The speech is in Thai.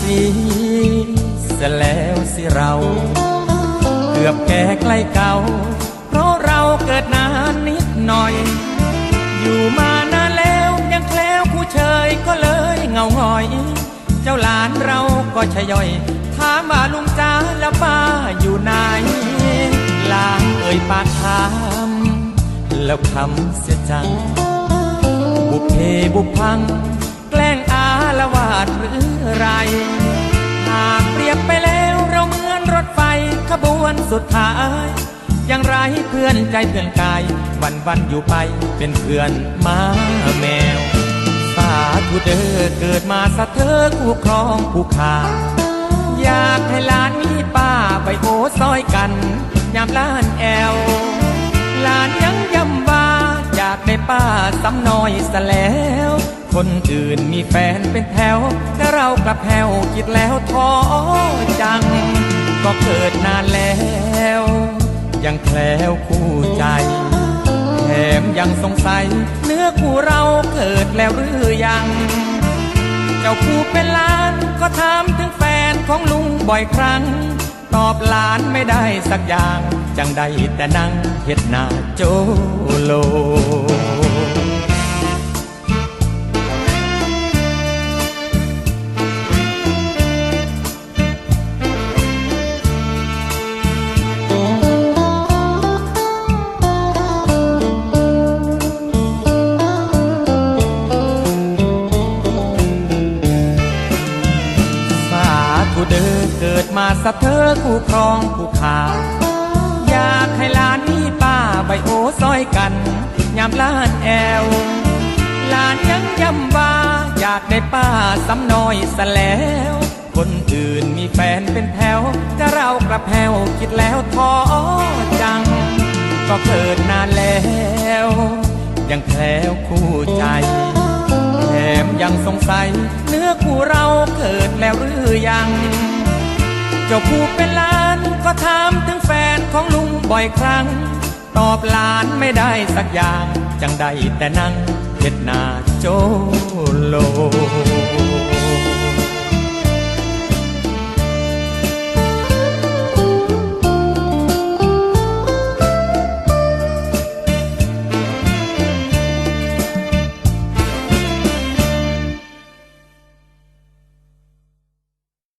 สีเสียแล้วสิเรา เกือบแก่ใกล้เก่า เพราะเราเกิดนานนิดหน่อย อยู่มานานแล้วยังแคล้วผู้เชยก็เลยเงาหงอย เจ้าหลานเราก็ชะย่อย ถามว่าลุงจ้าแล้วป้าอยู่ไหนลางเอ่ยปากถามแล้วคำเสียจัง บุเพบุพัง แกล้ง ดหรือไร หากเปรียบไปแล้วเราเหมือนรถไฟขบวนสุดท้ายยังไรเพื่อนใจเพื่อนกาย วันวันอยู่ไปเป็นเพื่อนหมาแมว สาธุเด้อเกิดมาสะเธอคู่ครองผู้ขาอยากให้หลานมีป้าไปโอซอยกันยามล้านแอวหลานยังยำว่าอยากได้ป้าซ้ำน้อยซะแล้ว คนอื่นมีแฟนเป็นแถว แต่เรากลับแผ่วคิดแล้วท้อจัง ก็เกิดนานแล้ว ยังแคล้วคู่ใจแถมยังสงสัย เนื้อคู่เราเกิดแล้วหรือยัง เจ้าคู่เป็นหล้านก็ถามถึงแฟนของลุงบ่อยครั้ง ตอบหลานไม่ได้สักอย่าง จังได้แต่นั่งเฮ็ดหน้าโจโล เกิดมาสะเธอคู่ครองคู่ขาอยากให้หลานมีป้าใบโอซอยกันยามล้านแอวลานยังย้ำว่าอยากได้ป้าซ้ำน้อยซะแล้ว คนอื่นมีแฟนเป็นแถวจะเรากระแพวคิดแล้วท้อจัง ก็เกิดนานแล้ว ยังแคล้วคู่ใจแถมยังสงสัยเนื้อคู่เราเกิดแล้วหรือยัง เจ้าผู้เป็นหลานก็ถามถึงแฟนของลุงบ่อยครั้ง ตอบหลานไม่ได้สักอย่าง จังได้แต่นั่งเห็ดนาโจโล